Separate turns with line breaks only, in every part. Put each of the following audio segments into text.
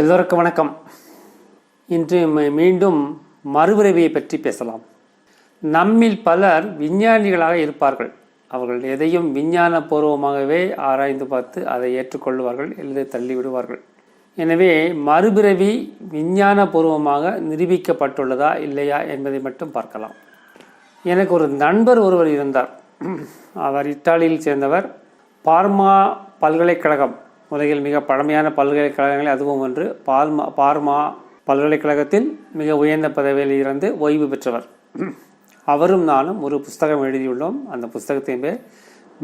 எல்லோருக்கும் வணக்கம். இன்று மீண்டும் மறுபிறவியை பற்றி பேசலாம். நம்மில் பலர் விஞ்ஞானிகளாக இருப்பார்கள். அவர்கள் எதையும் விஞ்ஞான பூர்வமாகவே ஆராய்ந்து பார்த்து அதை ஏற்றுக்கொள்வார்கள் எழுதி தள்ளிவிடுவார்கள். எனவே மறுபிறவி விஞ்ஞான பூர்வமாக நிரூபிக்கப்பட்டுள்ளதா இல்லையா என்பதை மட்டும் பார்க்கலாம். எனக்கு ஒரு நண்பர் ஒருவர் இருந்தார். அவர் இத்தாலியில் சேர்ந்தவர். பார்மா பல்கலைக்கழகம் உலகில் மிக பழமையான பல்கலைக்கழகங்கள் அதுவும் ஒன்று. பால்மா பார்மா பல்கலைக்கழகத்தில் மிக உயர்ந்த பதவியில் இருந்து ஓய்வு பெற்றவர். அவரும் நானும் ஒரு புஸ்தகம் எழுதியுள்ளோம். அந்த புஸ்தகத்தின் பேர்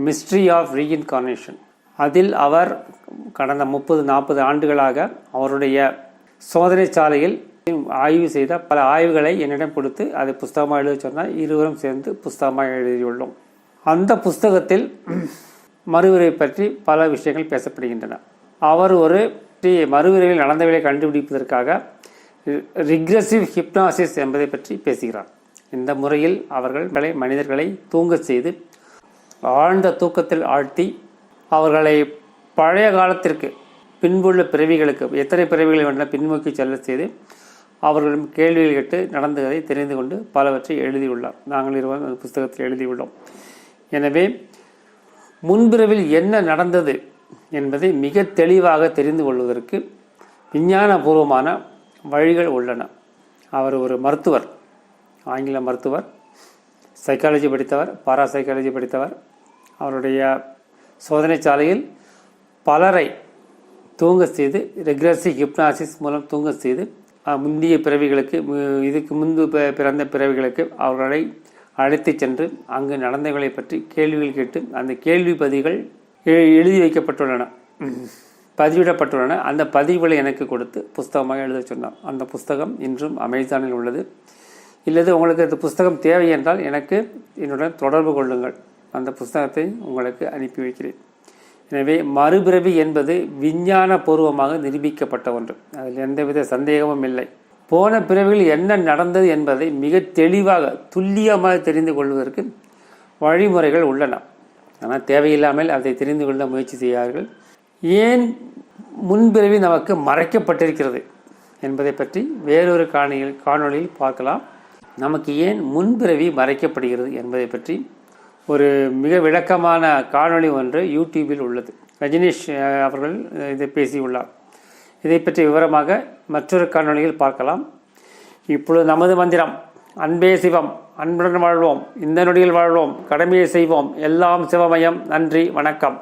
மிஸ்ட்ரி ஆஃப் ரீஇன்கார்னேஷன் அதில் அவர் கடந்த முப்பது நாற்பது ஆண்டுகளாக அவருடைய சோதனை சாலையில் ஆய்வு செய்த பல ஆய்வுகளை என்னிடம் கொடுத்து அதை புஸ்தகமாக எழுத சொன்னால் இருவரும் சேர்ந்து புஸ்தகமாக எழுதியுள்ளோம். அந்த புஸ்தகத்தில் மறுவிரை பற்றி பல விஷயங்கள் பேசப்படுகின்றன. அவர் ஒரு டி- மறுவிரைவில் நடந்தவைகளை கண்டுபிடிப்பதற்காக ரிக்ரெசிவ் ஹிப்னாசிஸ் என்பதை பற்றி பேசுகிறார். இந்த முறையில் அவர்கள் மனிதர்களை தூங்க செய்து ஆழ்ந்த தூக்கத்தில் ஆழ்த்தி அவர்களை பழைய காலத்திற்கு பின்புள்ள பிறவிகளுக்கு எத்தனை பிறவிகளை வேண்டும் பின்னோக்கி செல்ல செய்து அவர்களிடம் கேள்விகள் கேட்டு நடந்ததை தெரிந்து கொண்டு பலவற்றை எழுதியுள்ளார். நாங்கள் இருவரும் அந்த புஸ்தகத்தில் எழுதியுள்ளோம். எனவே முன்பிறவில் என்ன நடந்தது என்பதை மிக தெளிவாக தெரிந்து கொள்வதற்கு விஞ்ஞானபூர்வமான வழிகள் உள்ளன. அவர் ஒரு மருத்துவர் ஆங்கில மருத்துவர் சைக்காலஜி படித்தவர் பாராசைக்காலஜி படித்தவர். அவருடைய சோதனை சாலையில் பலரை தூங்க செய்து ரெக்ரஸி ஹிப்னாசிஸ் மூலம் தூங்க செய்து முந்திய முந்தைய பிறவிகளுக்கு இதுக்கு முன்பு பிறந்த பிறவிகளுக்கு அவர்களை அழைத்துச் சென்று அங்கு நடந்தவர்களை பற்றி கேள்விகள் கேட்டு அந்த கேள்வி பதிவுகள் எழுதி வைக்கப்பட்டுள்ளன. பதிவிடப்பட்டுள்ளன. அந்த பதிவுகளை எனக்கு கொடுத்து புஸ்தகமாக எழுத சொன்னார். அந்த புஸ்தகம் இன்றும் அமேசானில் உள்ளது. இல்லது உங்களுக்கு அந்த புஸ்தகம் தேவை என்றால் எனக்கு என்னுடன் தொடர்பு கொள்ளுங்கள். அந்த புஸ்தகத்தை உங்களுக்கு அனுப்பி வைக்கிறேன். எனவே மறுபிறவி என்பது விஞ்ஞான பூர்வமாக நிரூபிக்கப்பட்ட ஒன்று. அதில் எந்தவித சந்தேகமும் இல்லை. போன பிறவியில் என்ன நடந்தது என்பதை மிக தெளிவாக துல்லியமாக தெரிந்து கொள்வதற்கு வழிமுறைகள் உள்ளன. ஆனால் தேவையில்லாமல் அதை தெரிந்து கொள்ள முயற்சி செய்யார்கள் ஏன் முன்பிறவி நமக்கு மறைக்கப்பட்டிருக்கிறது என்பதை பற்றி வேறொரு காணியில் காணொளியில் பார்க்கலாம். நமக்கு ஏன் முன்பிறவி மறைக்கப்படுகிறது என்பதை பற்றி ஒரு மிக விளக்கமான காணொளி ஒன்று யூடியூபில் உள்ளது. ரஜினிஷ் அவர்கள் இதை பேசியுள்ளார். இதை பற்றி விவரமாக மற்றொரு காணொலியில் பார்க்கலாம். இப்பொழுது நமது மந்திரம் அன்பே சிவம் அன்புடன் வாழ்வோம் இந்த நொடியில் வாழ்வோம் கடமையை செய்வோம் எல்லாம் சிவமயம் நன்றி வணக்கம்.